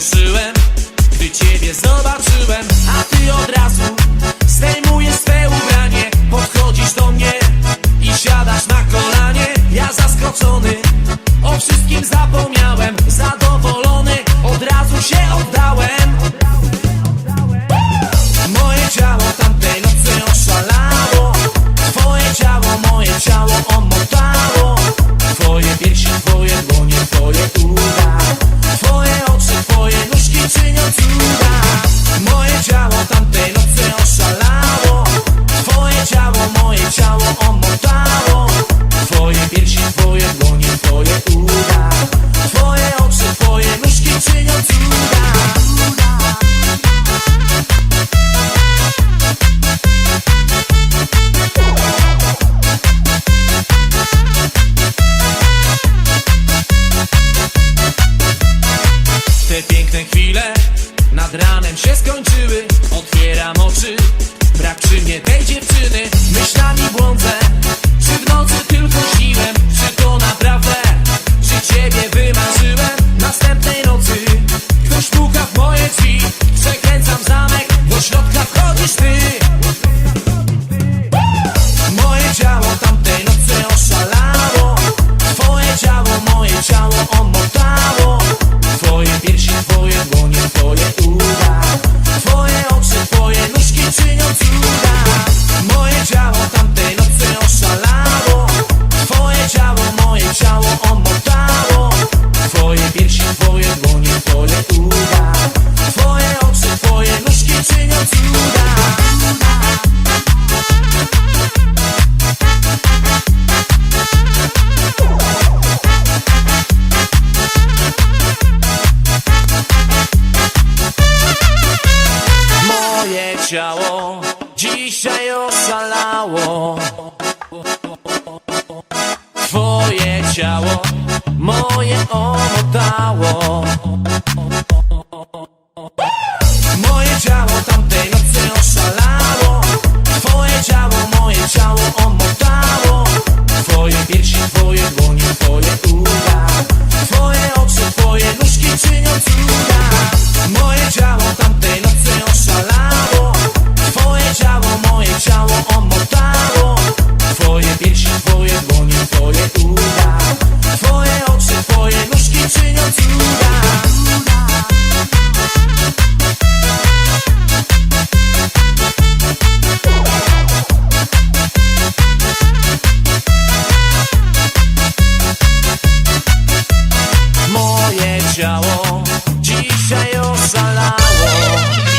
uwierzyłem, gdy ciebie zobaczyłem. A ty od razu zdejmujesz swe ubranie. Podchodzisz do mnie i siadasz na kolanie. Ja zaskoczony, o wszystkim zapomniałem. Zadowolony, od razu się oddałem. Piękne chwile nad ranem się skończyły. Otwieram oczy, brak przy mnie tej dziewczyny. Myślami błądzę Twoje ciało moje omotało. Moje ciało tamtej nocy oszalało. Twoje ciało, moje ciało omotało. Twoje piersi, twoje dłonie, twoje uda. Twoje oczy, twoje nóżki czynią cuda. Moje ciało tam 却又算了我